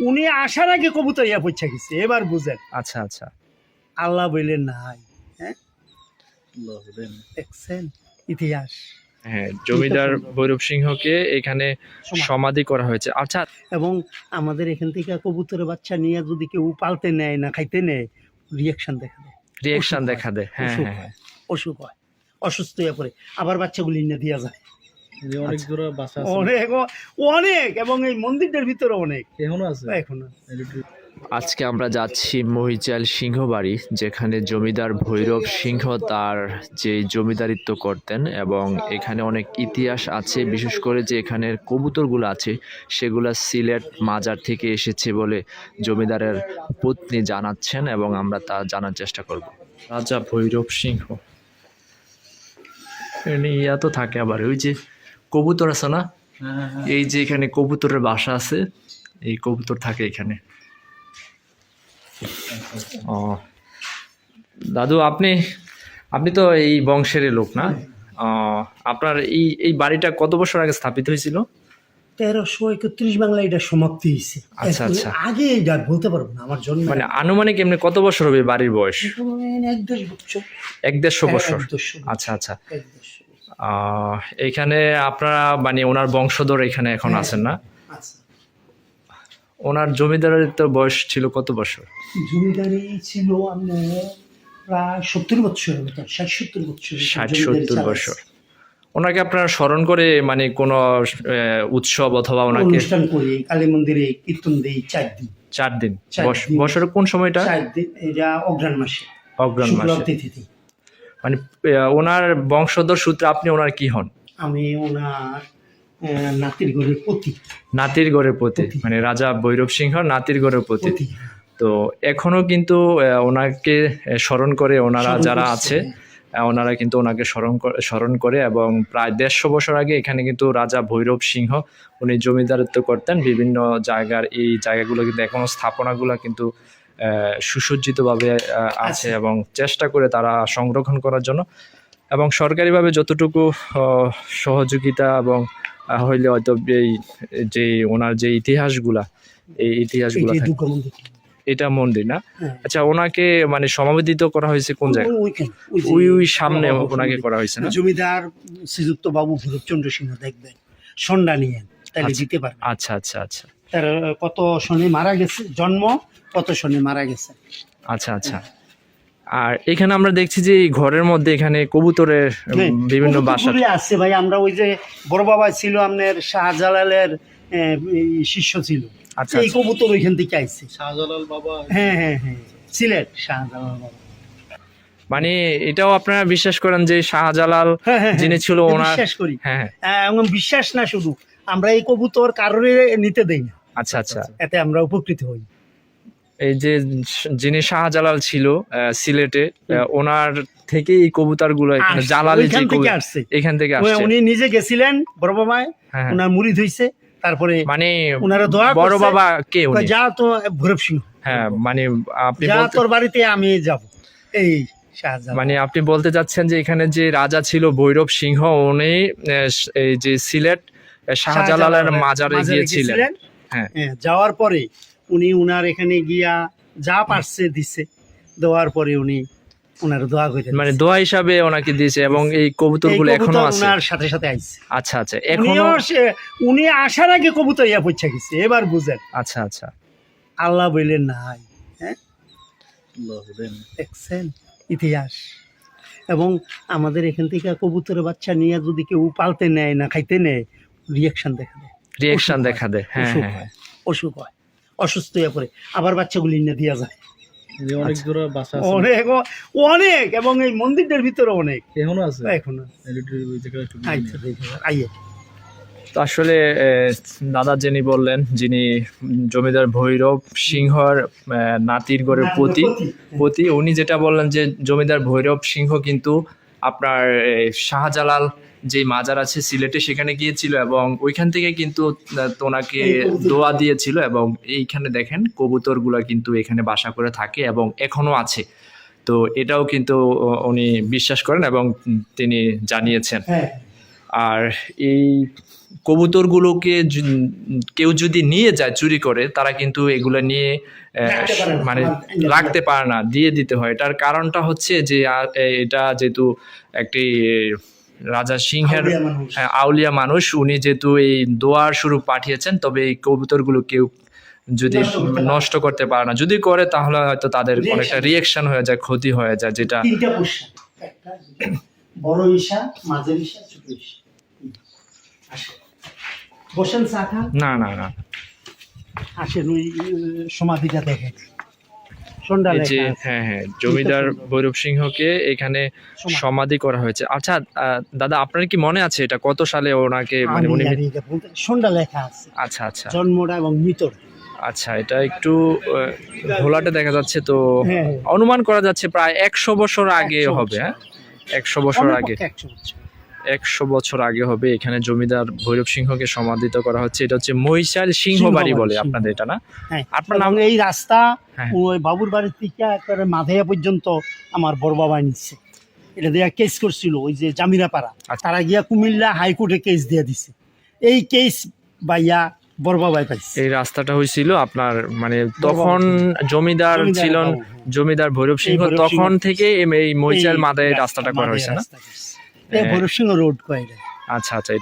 উনি আসার আগে কবুতর ইয়া পৌঁছা গেছে এবার বুঝেন। আচ্ছা আচ্ছা। আল্লাহ বললেন নাই হ্যাঁ? দেখছেন? ইতিহাস। হ্যাঁ জমিদার ভৈরব সিংহকে এখানে সমাধি। করা হয়েছে। আচ্ছা এবং আমাদের এখান থেকে কবুতরের বাচ্চা নিয়ে যদি কেউ পালতে নেয় না খাইতে নেয় রিয়াকশন দেখা দেয়। রিয়েকশন দেখা দেয়। হ্যাঁ অসুখ হ্যাঁ অসুখ হয়। অসুস্থ হয়ে পড়ে। আবার বাচ্চাগুলি নিয়ে দেওয়া যায়। অনেক আচ্ছা। বাসা অনেক অনেক এবং এই মন্দিরটার ভিতরে অনেক। এখনও আছে? এখন আজকে আমরা যাচ্ছি মহিচাল সিংহবাড়ি যেখানে জমিদার ভৈরব সিংহ তার যে জমিদারিত্ব করতেন এবং এখানে অনেক ইতিহাস আছে বিশেষ করে যে এখানের কবুতরগুলো আছে সেগুলো সিলেট মাজার থেকে এসেছে বলে জমিদারের পত্নী জানাচ্ছেন এবং আমরা তা জানার চেষ্টা করব। রাজা ভৈরব সিংহ। ইয়া তো থাকে আবার ওই যে কবুতর আছে না? এই যে এখানে কবুতরের বাসা আছে এই কবুতর থাকে এখানে। ও। দাদু আপনি আপনি তো এই বংশেরই লোক না? আপনার এই এই বাড়িটা কত বছর আগে স্থাপিত হয়েছিল? তেরোশো একত্রিশ বাংলা এটা সমাপ্তি হয়েছে। আচ্ছা, আচ্ছা। আগে এটা বলতে পারব না আমার জন্ম। মানে আনুমানিক এমনি কত বছর হবে বাড়ির বয়স? এক দেড় এক দেড়শো বছর। এক দেড়শো বছর। আচ্ছা আচ্ছা। এক দেড়শো। এইখানে আপনারা মানে ওনার বংশধর এখানে এখন হ্যাঁ। আছেন না? আচ্ছা। ওনার জমিদারের তো বয়স ছিল কত বছর? জমিদারি ছিল প্রায় সত্তর বছর ষাট সত্তর বছর ষাট সত্তর বছর। ওনাকে আপনারা স্মরণ করে মানে কোনো উৎসব অথবা ওনাকে অনুষ্ঠান করি কালী মন্দিরে কীর্তন দিই চার দিন। চার দিন। বছরের কোন সময়টা? চার দিন এটা অগ্রাণ মাসে। অগ্রহণ শুক্লা মাসে। মানে ওনার বংশধর সূত্রে আপনি ওনার কি হন? আমি ওনার নাতির ঘরের পতি। নাতির গড়ের প্রতি। মানে রাজা ভৈরব সিংহ নাতির গড়ের পতি। তো এখনও কিন্তু ওনাকে স্মরণ করে ওনারা যারা আছে ওনারা কিন্তু ওনাকে স্মরণ করে স্মরণ করে এবং প্রায় দেড়শো বছর আগে এখানে কিন্তু রাজা ভৈরব সিংহ উনি জমিদারিত্ব করতেন। বিভিন্ন জায়গার এই জায়গাগুলো কিন্তু এখনও স্থাপনাগুলো কিন্তু সুসজ্জিতভাবে আছে। এবং চেষ্টা করে তারা সংরক্ষণ করার জন্য। এবং সরকারিভাবে যতটুকু সহযোগিতা এবং হইলে হয়তো এই যে ওনার যে ইতিহাসগুলা এই ইতিহাসগুলো এটি মন্দির। না? হ্যাঁ। আচ্ছা ওনাকে মানে সমাবেদিত করা হয়েছে কোন জায়গায়? ওই- ওই সামনে ওনাকে করা হয়েছে না? জমিদার শ্রীযুক্ত বাবু ভৈরবচন্দ্র সিংহ দেখবেন সন্ডা নিয়ে তাহলে আচ্ছা। দিতে আচ্ছা আচ্ছা আচ্ছা। তার কত শনি মারা গেছে? জন্ম কত শনি মারা গেছে? আচ্ছা আচ্ছা। আর এখানে আমরা দেখছি যে ঘরের মধ্যে এখানে কবুতরের বিভিন্ন বাসা আসছে ভাই। আমরা ওই যে বড় বাবা ছিল আপনার শাহজালালের শিষ্য ছিল। আচ্ছা এই কবুতর ওইখান থেকে আইছে। শাহজালাল বাবা। হ্যাঁ হ্যাঁ হ্যাঁ। সিলেট শাহজালাল বাবা। মানে এটাও আপনারা বিশ্বাস করেন যে শাহজালাল হ্যাঁ, হ্যাঁ, যিনি হ্যাঁ। ছিল ওনার বিশ্বাস করি। হ্যাঁ এবং বিশ্বাস না শুধু। আমরা এই কবুতর কারোরে নিতে দেই না। আচ্ছা আচ্ছা এতে আমরা উপকৃত হই। এই যে যিনি শাহজালাল ছিল সিলেটে ওনার থেকে এই কবুতরগুলো এখানে আসছে, জালালি কবুতর- এখান থেকে আসছে। উনি নিজে গেছিলেন বড় বাবায় হ্যাঁ হ্যাঁ। ওনার মুড়ি ধুইছে তারপরে মানে ওনারা দোয়া বড় বাবা কে উনি? যা তো ভৈরব সিংহ। হ্যাঁ মানে আপনি যা তোর বাড়িতে আমি যাব। এই মানে আপনি বলতে চাচ্ছেন যে এখানে যে রাজা ছিল ভৈরব সিংহ উনি এই যে সিলেট শাহজালালের মাজারে গিয়েছিলেন। হ্যাঁ। হ্যাঁ, যাওয়ার পরে উনি উনার এখানে গিয়া যা পারছে দিছে দেওয়ার পরে উনি উনার দোয়া করে মানে দোয়া হিসাবে ওনাকে দিয়েছে এবং এই কবুতরগুলো এখনও আছে? উনার সাথে সাথে আইছে। আচ্ছা আচ্ছা এখনও উনি আসার আগে কবুতর ইয়া পৌঁছা গেছে এবার বুঝেন। আচ্ছা আচ্ছা। আল্লাহ বললেন নাই দেখছেন ইতিহাস। এবং আমাদের এখান থেকে কবুতরের বাচ্চা নিয়ে যদি কেউ পালতে নেয় না খাইতে নেয় রিয়াকশন দেখা দেয়। রিয়েকশন দেখা দেয়। হ্যাঁ অসুখ হ্যাঁ হয়, হ্যাঁ। অসুখ হয়। অসুস্থ হয়ে পড়ে। আবার বাচ্চাগুলি নিয়ে দেওয়া যায়। অনেক আচ্ছা। দূরে বাসা অনেক অনেক এবং এই মন্দিরটার ভিতরে অনেক। এখনও আছে? এখন আইতে দেখে, আইয়ে। তো আসলে আহ, দাদা যিনি বললেন যিনি জমিদার ভৈরব সিংহর আহ, নাতির গড়ের প্রতি প্রতি উনি যেটা বললেন যে জমিদার ভৈরব সিংহ কিন্তু আপনার শাহজালাল যে মাজার আছে সিলেটে সেখানে গিয়েছিল এবং ওইখান থেকে কিন্তু কবুতর- দোয়া দিয়েছিল এবং এইখানে দেখেন কবুতরগুলো কিন্তু এখানে বাসা করে থাকে এবং এখনও আছে। তো এটাও কিন্তু উনি বিশ্বাস করেন এবং তিনি জানিয়েছেন। হ্যাঁ। আর এই কবুতরগুলোকে কেউ যদি নিয়ে যায় চুরি করে তারা কিন্তু এগুলো নিয়ে। মানে রাখতে পারে না দিয়ে দিতে হয় এটার কারণটা হচ্ছে যে এটা যেহেতু একটি রাজা সিংহের আউলিয়া মানুষ। হ্যাঁ, আউলিয়া মানুষ উনি যেহেতু এই দোয়ার স্বরূপ পাঠিয়েছেন তবে এই কবুতরগুলো কেউ যদি নষ্ট করতে পারে না। যদি করে তাহলে হয়তো তাদের অনেকটা. রিয়েকশন হয়ে যায় ক্ষতি হয়ে যায় যেটা বড় ঈশা মাঝের ঈশা ছোট ঈশা। বসেন চা খান। না না না। আসেন ওই সমাধিটা দেখেন। যে হ্যাঁ হ্যাঁ জমিদার ভৈরব সিংহকে এখানে সমাধি। করা হয়েছে। আচ্ছা দাদা আপনার কি মনে আছে এটা? কত সালে ওনাকে মানে উনি সন্ধ্যা লেখা আছে। আচ্ছা আচ্ছা। জন্মটা এবং মৃতর আচ্ছা এটা একটু ঘোলাটে দেখা যাচ্ছে তো হ্যাঁ। অনুমান করা যাচ্ছে প্রায় একশো বছর আগে হবে হ্যাঁ? একশো বছর আগে। একশো বছর। আগে হবে এখানে জমিদার ভৈরব সিংহকে সমাধিত করা হচ্ছে। এটা হচ্ছে মহিষাল সিংহ বাড়ি বলে আপনাদের এটা না? হ্যাঁ আপনার নাম? এই রাস্তা হ্যাঁ। ওই বাবুর বাড়ির থেকে একবারে মাথাইয়া পর্যন্ত আমার বড় বাবা নিচ্ছে এটা দিয়া কেস করছিল ওই যে জামিরাপাড়া আচ্ছা। তারা গিয়া কুমিল্লা হাইকোর্টে কেস দিয়ে দিছে। এই কেস বাইয়া বড় বাইপাস এই রাস্তাটা হয়েছিল আপনার মানে তখন জমিদার ছিলেন। জমিদার ভৈরব সিংহ তখন থেকে এই- এই মাদায় রাস্তাটা করা হয়েছে না? ভৈরব সিংহ রোড কয় আচ্ছা আচ্ছা